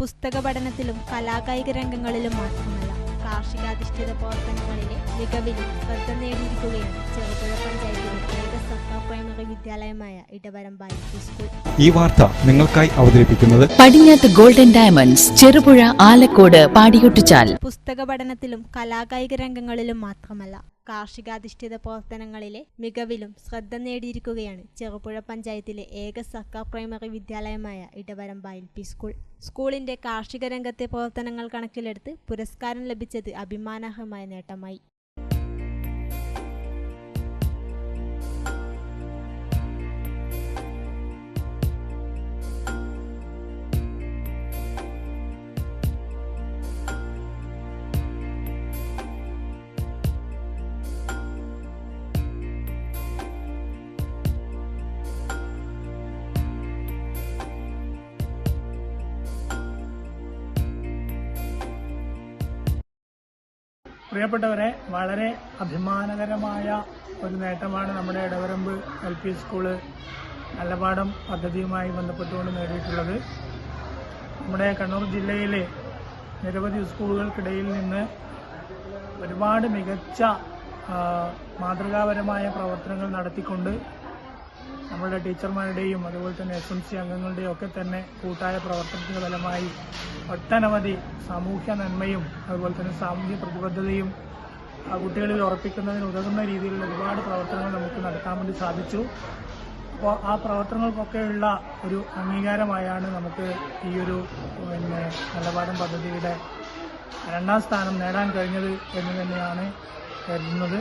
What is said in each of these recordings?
പുസ്തക പഠനത്തിലും കലാകായിക രംഗങ്ങളിലും മാത്രമല്ല കാർഷികാധിഷ്ഠിത പ്രവർത്തനങ്ങളിലെ മികവിലും ശ്രദ്ധ നേടിയിരിക്കുകയാണ് ചെറുപുഴ പഞ്ചായത്തിലെ ഏക സർക്കാർ പ്രൈമറി വിദ്യാലയമായ ഇടവരമ്പായി സ്കൂൾ ഈ വാർത്ത നിങ്ങൾക്കായി അവതരിപ്പിക്കുന്നത് പടിഞ്ഞാത്ത് ഗോൾഡൻ ഡയമണ്ട്സ് ചെറുപുഴ ആലക്കോട് പാടിയൊട്ടിച്ചാൽ. പുസ്തക പഠനത്തിലും കലാകായിക രംഗങ്ങളിലും മാത്രമല്ല കാർഷികാധിഷ്ഠിത പ്രവർത്തനങ്ങളിലെ മികവിലും ശ്രദ്ധ നേടിയിരിക്കുകയാണ് ചെറുപുഴ പഞ്ചായത്തിലെ ഏക സർക്കാർ പ്രൈമറി വിദ്യാലയമായ ഇടവരമ്പ എൽ പി സ്കൂൾ. സ്കൂളിന്റെ കാർഷിക രംഗത്തെ പ്രവർത്തനങ്ങൾ കണക്കിലെടുത്ത് പുരസ്കാരം ലഭിച്ചത് അഭിമാനാർഹമായ നേട്ടമായി. പ്രിയപ്പെട്ടവരെ വളരെ അഭിമാനകരമായ ഒരു നേട്ടമാണ് നമ്മുടെ Edavaramba L P school Nallapadam പദ്ധതിയുമായി ബന്ധപ്പെട്ടുകൊണ്ട് നേടിയിട്ടുള്ളത്. നമ്മുടെ കണ്ണൂർ ജില്ലയിലെ നിരവധി സ്കൂളുകൾക്കിടയിൽ നിന്ന് ഒരുപാട് മികച്ച മാതൃകാപരമായ പ്രവർത്തനങ്ങൾ നടത്തിക്കൊണ്ട് നമ്മളുടെ ടീച്ചർമാരുടെയും അതുപോലെ തന്നെ എസ് എം സി അംഗങ്ങളുടെയും ഒക്കെ തന്നെ കൂട്ടായ പ്രവർത്തനത്തിന്റെ ഫലമായി ഒട്ടനവധി സാമൂഹ്യ നന്മയും അതുപോലെ തന്നെ സാമൂഹ്യ പ്രതിബദ്ധതയും കുട്ടികളിൽ ഉറപ്പിക്കുന്നതിന് ഉതകുന്ന രീതിയിലുള്ള ഒരുപാട് പ്രവർത്തനങ്ങൾ നമുക്ക് നടത്താൻ വേണ്ടി സാധിച്ചു. അപ്പോൾ ആ പ്രവർത്തനങ്ങൾക്കൊക്കെയുള്ള ഒരു അംഗീകാരമായാണ് നമുക്ക് ഈ ഒരു പിന്നെ നിലപാടം പദ്ധതിയുടെ രണ്ടാം സ്ഥാനം നേടാൻ കഴിഞ്ഞത് എന്ന് തന്നെയാണ് കരുതുന്നത്.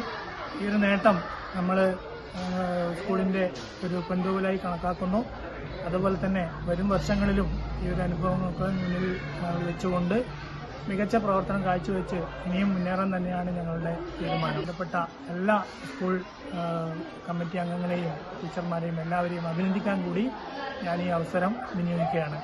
ഈ ഒരു നേട്ടം നമ്മൾ സ്കൂളിന്റെ ഒരു പെൺതൂവലായി കണക്കാക്കുന്നു. അതുപോലെ തന്നെ വരും വർഷങ്ങളിലും ഈ ഒരു അനുഭവങ്ങൾക്ക് മുന്നിൽ വെച്ചുകൊണ്ട് മികച്ച പ്രവർത്തനം കാഴ്ചവെച്ച് ഇനിയും മുന്നേറാൻ തന്നെയാണ് ഞങ്ങളുടെ തീരുമാനം. ബന്ധപ്പെട്ട എല്ലാ സ്കൂൾ കമ്മിറ്റി അംഗങ്ങളെയും ടീച്ചർമാരെയും എല്ലാവരെയും അഭിനന്ദിക്കാൻ കൂടി ഞാൻ ഈ അവസരം വിനിയോഗിക്കുകയാണ്.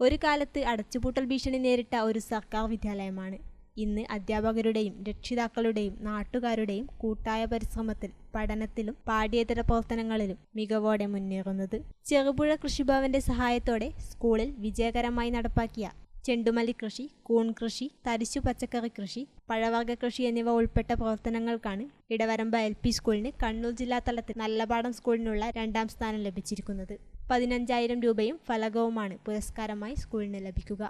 ഒരു കാലത്ത് അടച്ചുപൂട്ടൽ ഭീഷണി നേരിട്ട ഒരു സർക്കാർ വിദ്യാലയമാണ്. ഇന്ന് അധ്യാപകരുടെയും രക്ഷിതാക്കളുടെയും നാട്ടുകാരുടെയും കൂട്ടായ പരിശ്രമത്തിൽ പഠനത്തിലും പാഠ്യേതര പ്രവർത്തനങ്ങളിലും മികവോടെ മുന്നേറുന്നത്. ചെറുപുഴ കൃഷിഭവന്റെ സഹായത്തോടെ സ്കൂളിൽ വിജയകരമായി നടപ്പാക്കിയ ചെണ്ടുമല്ലി കൃഷി കൂൺ കൃഷി തരിശു പച്ചക്കറി കൃഷി പഴവർഗ കൃഷി എന്നിവ ഉൾപ്പെട്ട പ്രവർത്തനങ്ങൾക്കാണ് ഇടവരമ്പ എൽ പി സ്കൂളിന് കണ്ണൂർ ജില്ലാ തലത്തിൽ നല്ലപാടം സ്കൂളിനുള്ള രണ്ടാം സ്ഥാനം ലഭിച്ചിരിക്കുന്നത്. പതിനഞ്ചായിരം രൂപയും ഫലകവുമാണ് പുരസ്കാരമായി സ്കൂളിന് ലഭിക്കുക.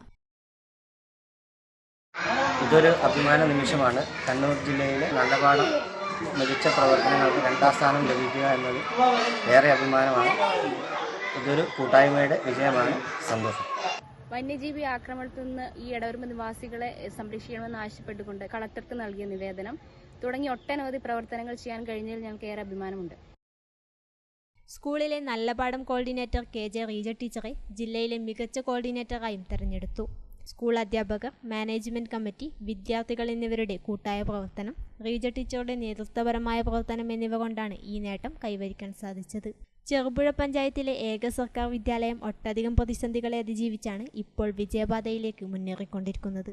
ഇതൊരു അഭിമാന നിമിഷമാണ്. കണ്ണൂർ ജില്ലയിലെ നല്ലപാടം മികച്ച പ്രവർത്തനങ്ങൾക്ക് രണ്ടാം സ്ഥാനം ലഭിക്കുക എന്നത് ഏറെ അഭിമാനമാണ്. ഇതൊരു കൂട്ടായ്മയുടെ വിജയമാണ്. സന്തോഷം. വന്യജീവി ആക്രമണത്തിൽ നിന്ന് ഈ ഇടവരുമ്പ നിവാസികളെ സംരക്ഷിക്കണമെന്ന് ആവശ്യപ്പെട്ടുകൊണ്ട് കളക്ടർക്ക് നൽകിയ നിവേദനം. തുടങ്ങി ഒട്ടനവധി പ്രവർത്തനങ്ങൾ ചെയ്യാൻ കഴിഞ്ഞതിൽ ഞങ്ങൾക്ക് ഏറെ അഭിമാനമുണ്ട്. സ്കൂളിലെ Nallapadam coordinator K J Reeja ടീച്ചറെ ജില്ലയിലെ മികച്ച കോർഡിനേറ്ററായും തെരഞ്ഞെടുത്തു. സ്കൂൾ അധ്യാപകർ മാനേജ്മെന്റ് കമ്മിറ്റി വിദ്യാർത്ഥികൾ എന്നിവരുടെ കൂട്ടായ പ്രവർത്തനം റീജ ടീച്ചറുടെ നേതൃത്വപരമായ പ്രവർത്തനം എന്നിവ കൊണ്ടാണ് ഈ നേട്ടം കൈവരിക്കാൻ സാധിച്ചത്. ചെറുപുഴ പഞ്ചായത്തിലെ ഏക സർക്കാർ വിദ്യാലയം ഒട്ടധികം പ്രതിസന്ധികളെ അതിജീവിച്ചാണ് ഇപ്പോൾ വിജയപാതയിലേക്ക് മുന്നേറിക്കൊണ്ടിരിക്കുന്നത്.